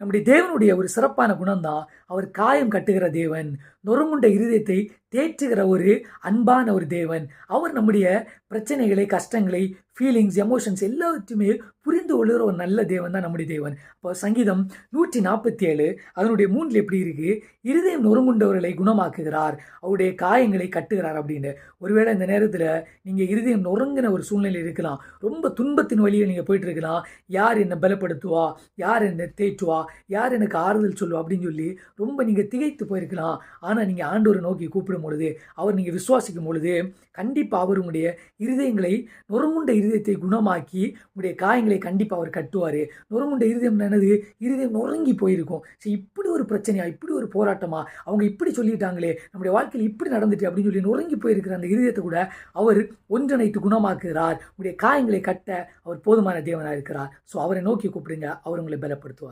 நம்முடைய தேவனுடைய ஒரு சிறப்பான குணம்தான் அவர் காயம் கட்டுகிற தேவன். நொறுங்குண்ட இருதயத்தை தேற்றுகிற ஒரு அன்பான ஒரு தேவன். அவர் நம்முடைய பிரச்சனைகளை கஷ்டங்களை ஃபீலிங்ஸ் எமோஷன்ஸ் எல்லாத்தையுமே புரிந்து கொள்கிற ஒரு நல்ல தேவன் தான் நம்முடைய தேவன். இப்போ சங்கீதம் நூற்றி நாற்பத்தி ஏழு அதனுடைய மூன்றில் எப்படி இருக்கு? இருதயம் நொறுங்குண்டவர்களை குணமாக்குகிறார் அவருடைய காயங்களை கட்டுகிறார் அப்படின்னு. ஒருவேளை இந்த நேரத்தில் நீங்கள் இருதயம் நொறுங்கின ஒரு சூழ்நிலை இருக்கலாம். ரொம்ப துன்பத்தின் வழியில் நீங்கள் போயிட்டு இருக்கலாம். யார் என்னை பலப்படுத்துவா? யார் என்னை தேற்றுவா? யார் எனக்கு ஆறுதல் சொல்லுவா? அப்படின்னு சொல்லி ரொம்ப நீங்கள் திகைத்து போயிருக்கலாம். ஆனால் நீங்கள் ஆண்டவரை நோக்கி கூப்பிடும் பொழுது அவர் நீங்கள் விசுவாசிக்கும் பொழுது கண்டிப்பாக அவர் உங்களுடைய இருதயங்களை நொறுங்குண்ட இருதயத்தை குணமாக்கி உங்களுடைய காயங்களை கண்டிப்பாக அவர் கட்டுவார். நொறுங்குண்ட இருதயம் என்னது? இருதயம் நொறுங்கி போயிருக்கும். சரி இப்படி ஒரு பிரச்சனையா? இப்படி ஒரு போராட்டமா? அவங்க இப்படி சொல்லிட்டாங்களே நம்முடைய வாழ்க்கையில் இப்படி நடந்துட்டு அப்படின்னு சொல்லி நொறுங்கி போயிருக்கிற அந்த இருதயத்தை கூட அவர் ஒன்றிணைத்து குணமாக்குகிறார். உங்களுடைய காயங்களை கட்ட அவர் போதுமான தேவனாக இருக்கிறார். ஸோ அவரை நோக்கி கூப்பிடுங்க அவர் உங்களை பலப்படுத்துவார்.